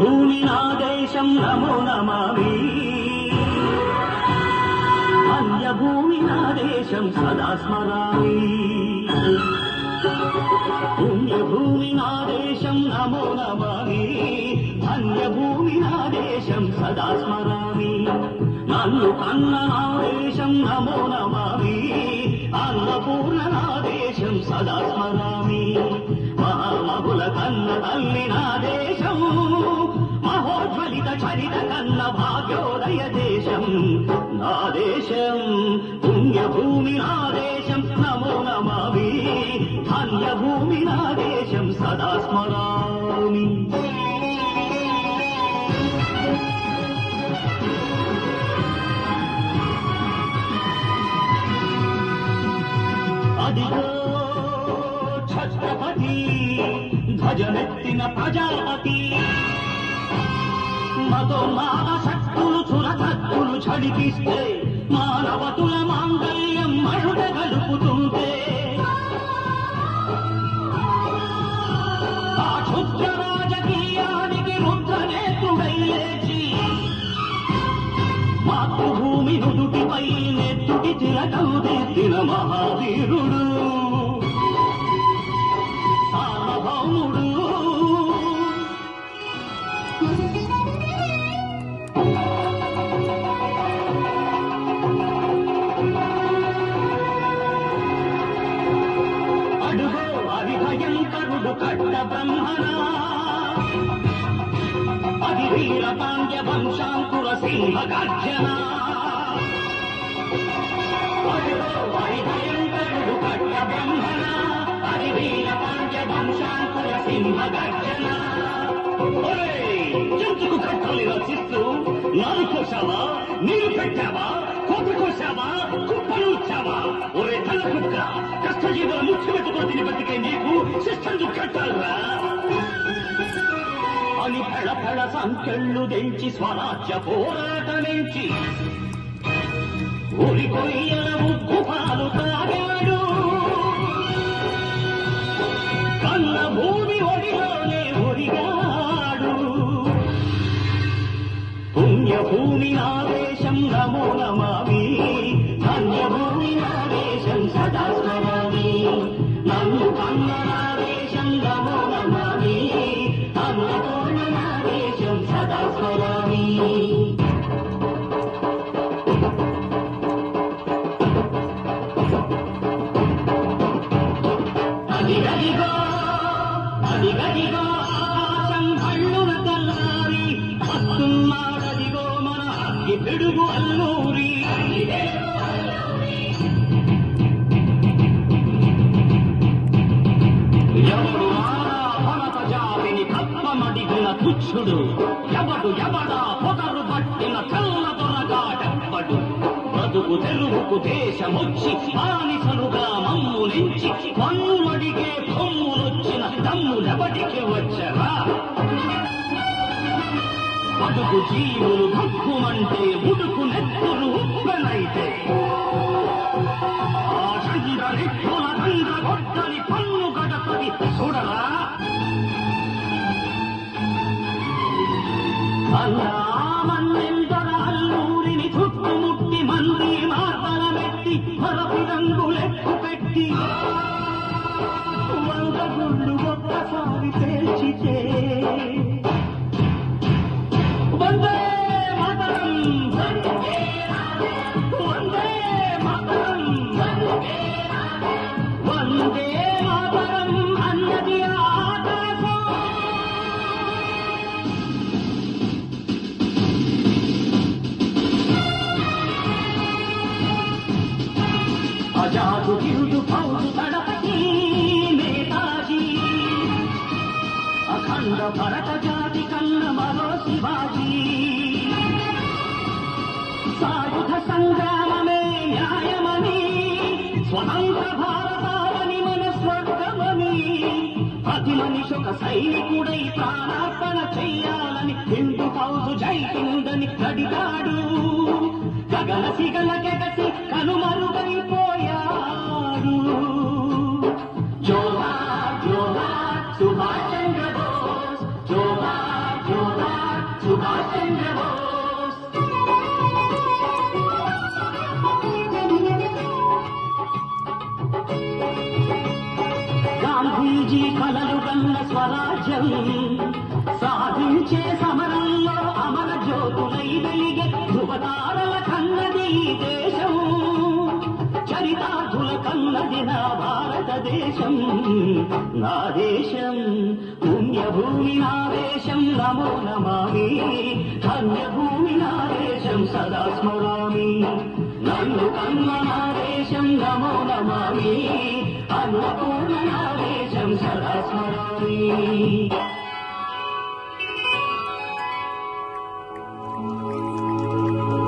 భూమి నా దేశం నమో నమామి. అన్యభూమి నా దేశం సదా స్మరామి. పుణ్యభూమి నా దేశం నమో నమామి. అన్యభూమి నా దేశం సదా స్మరామి. నన్ను కన్న నా దేశం నమో నమామి. అన్నపూర్ణ నా దేశం సదా స్మరామి. మహామహుల కన్న తల్లి నా దేశం. మహోజ్వలిత చరిత కన్న భాగ్యోదయ దేశం. నా దేశం పుణ్యభూమి నా దేశం. నమో నమామి ధన్యభూమి నా దేశం. సదా స్మరామి. అదిగో ఛత్రపతి ధ్వజమెత్తిన ప్రజాపతి. మతో మాన శక్తులు చురకత్తులు ఝడిపిస్తే మానవతుల మాంగళ్యం మరుడ గలుపుతుంటే ఆ క్షుద్ర రాజకీయానికి రుద్రనేత్రుడై లేచి మాతృభూమి నుదుటిపై నెత్తుటి తిరగం దిద్దిన మహావీరుడు. వీర పాండ్య వంశాంకుర సింహ గర్జన అడుగో అది భయంకరుడు కట్ట బ్రహ్మణ అది వీర పాండ్య వంశాంకుర సింహ గర్జన ఒరేయ్, జంతుకు కట్టాలి రచిస్తూ నాలు కోసావా నీరు పెట్టావా కోట కోసావా కుప్పలు వచ్చావా ఒరే తల కుక్క కష్టజీవుల ముఖ్యమంత్రితో తిని బతికే నీకు శిస్తందు కట్టాలరా? అని ఫళఫళ ఫెళ సంఖ్యళ్ళు దెంచి స్వరాజ్య పోరాట నుంచి ఊరి కొయ్యల ముగ్గు పాలు తాగాడు. కన్న భూమి ఒడిలోనే ఒరిగాడు. పుణ్యభూమి నాదేశం పిడుగు అల్లూరి ఎవడు భరత జాతిని కప్పమడిగిన తుచ్చుడు. ఎవడు ఎవడా పొదరు పట్టిన కళ్ళ దొరగా దొరగాడెవ్వడు బతుకు తెలుగుకు దేశమొచ్చి బానిసలుగా మమ్ము నుంచి పన్నులడిగే కొమ్ములొచ్చిన తమ్ములెవటికి వచ్చరా బతుకు జీవులు భక్కుమంటే ఉడుకు నెత్తులు ఉప్పెనైతే ఆ చంద్ర నిప్పుల దండ గొడ్డలి పన్ను గడపది చూడరా? అల్లూరిని చుట్టుముట్టి మంది మార్తల మరపి రంగులెక్కు పెట్టి. వంద గుళ్ళు ఒక్కసారి పేల్చితే అజాదు హిందు ఫౌజు దళపతి నేతాజీ అఖండ భరత జాతి కన్న మరో శివాజీ. సాయుధ సంగ్రామమే న్యాయమని స్వతంత్ర భారతాలని మన స్వర్గమని ప్రతి మనిషి ఒక సైనికుడై ప్రాణార్పణ చెయ్యాలని హిందూ ఫౌజు జై హిందని కడిగాడు. సగల సిగల కెగసి కనుమరుగైపోయాడు గాంధీజీ కలలు కన్న స్వరాజ్యం సాధించే సమరంలో అమర జ్యోతులై వెలిగే ధృవతారల ఈ దేశం. చరితార్థుల కన్నది నా భారతదేశం. నా దేశం పుణ్యభూమి నా దేశం నమో నమామి ధన్యభూమి నా దేశం సదా స్మరామి. నన్ను కన్న నా దేశం నమో నమామి అన్నపూర్ణ నా దేశం సదా స్మరామి.